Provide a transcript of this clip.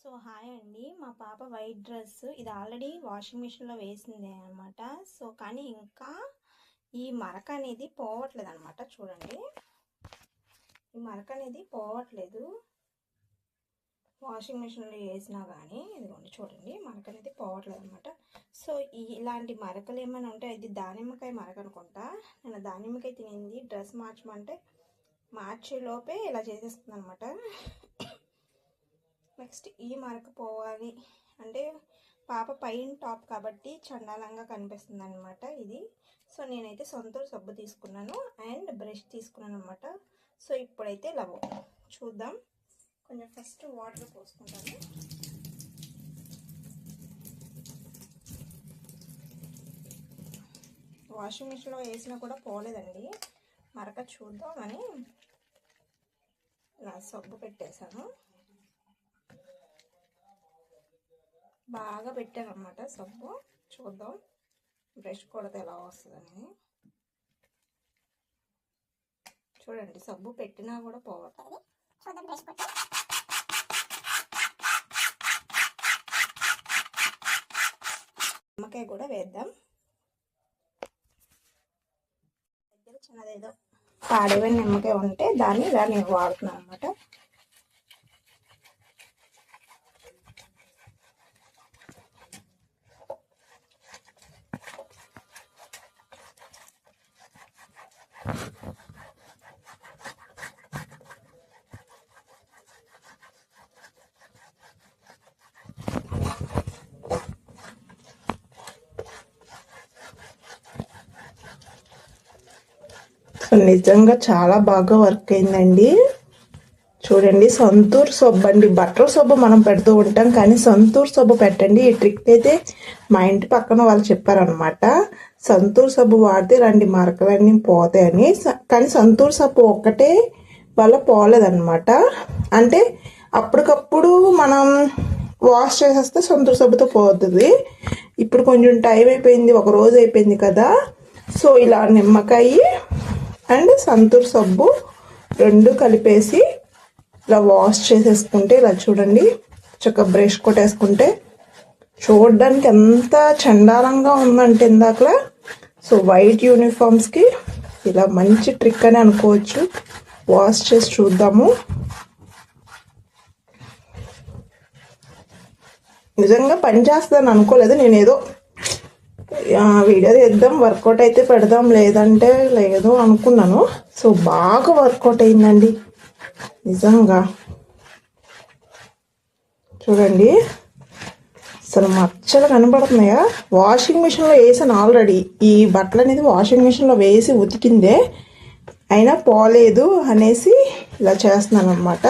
So hi అండి. మా పాప వైట్ డ్రెస్. ఇది ఆల్రెడీ వాషింగ్ మిషన్లో వేసిందే అనమాట సో కానీ ఇంకా ఈ మరక అనేది పోవట్లేదు అనమాట చూడండి. ఈ మరక అనేది పోవట్లేదు. వాషింగ్ మిషన్లో వేసినా కానీ ఇదిగోండి చూడండి. మరక అనేది పోవట్లేదు అనమాట సో ఇలాంటి మరకలు ఏమైనా ఉంటే ఇది దానిమ్మకాయ మరక అనుకుంటా. నేను దానిమ్మకాయ తినింది. డ్రెస్ మార్చమంటే మార్చే లోపే ఇలా చేసేస్తుంది అనమాట నెక్స్ట్ ఈ మరక పోవాలి అంటే పాప పైన టాప్ కాబట్టి చండాలంగా కనిపిస్తుంది అనమాట ఇది. సో నేనైతే సొంత సబ్బు తీసుకున్నాను అండ్ బ్రష్ తీసుకున్నాను అనమాట సో ఇప్పుడైతే లవ్ చూద్దాం. కొంచెం ఫస్ట్ వాటర్ పోసుకుంటాను. వాషింగ్ మిషన్లో వేసినా కూడా పోలేదండి. మరక చూద్దామని ఇలా సబ్బు పెట్టేశాను. బాగా పెట్టాను అనమాట సబ్బు. చూద్దాం. బ్రష్ కొడితే ఎలా వస్తుందని. చూడండి సబ్బు పెట్టినా కూడా పోవట్లేదు. చూద్దాం బ్రష్ కొట్టి నిమ్మకాయ కూడా వేద్దాం. దగ్గర చిన్నదేదో పాడేవైన నిమ్మకాయ ఉంటే దాన్ని ఇలా నేను వాడుతున్నాను అనమాట నిజంగా చాలా బాగా వర్క్ అయిందండి. చూడండి సంతూర్ సబ్బు అండి బట్టల సబ్బు మనం పెడుతూ ఉంటాం కానీ సంతూర్ సబ్బు పెట్టండి. ఈ ట్రిక్ అయితే మా ఇంటి పక్కన వాళ్ళు చెప్పారనమాట సంతూర్ సబ్బు వాడితే రండి మరకలన్నీ పోతాయని. స- కానీ సంతూర్ సబ్బు ఒక్కటే వల్ల పోలేదన్నమాట. అంటే అప్పటికప్పుడు మనం వాష్ చేసేస్తే సంతూర్ సబ్బుతో పోతుంది. ఇప్పుడు కొంచెం టైం అయిపోయింది ఒక రోజు అయిపోయింది కదా. సో ఇలా నిమ్మకాయ అండ్ సంతూర్ సబ్బు రెండు కలిపేసి ఇలా వాష్ చేసేసుకుంటే ఇలా చూడండి చక్కగా బ్రష్ కొట్టేసుకుంటే చూడడానికి ఎంత చండాలంగా ఉందంటే ఇందాకలా. సో వైట్ యూనిఫామ్స్కి ఇలా మంచి ట్రిక్ అని అనుకోవచ్చు. వాష్ చేసి చూద్దాము. నిజంగా పని చేస్తుందని అనుకోలేదు నేను ఏదో వీడియో తీద్దాం వర్కౌట్ అయితే పెడదాం లేదంటే లేదు అనుకున్నాను. సో బాగా వర్కౌట్ అయిందండి. నిజంగా. చూడండి. అసలు మచ్చలు కనబడుతున్నాయా? వాషింగ్ మిషన్లో వేసాను ఆల్రెడీ ఈ బట్టలు అనేది వాషింగ్ మిషన్లో వేసి ఉతికిందే. అయినా పోలేదు అనేసి ఇలా చేస్తున్నాను అనమాట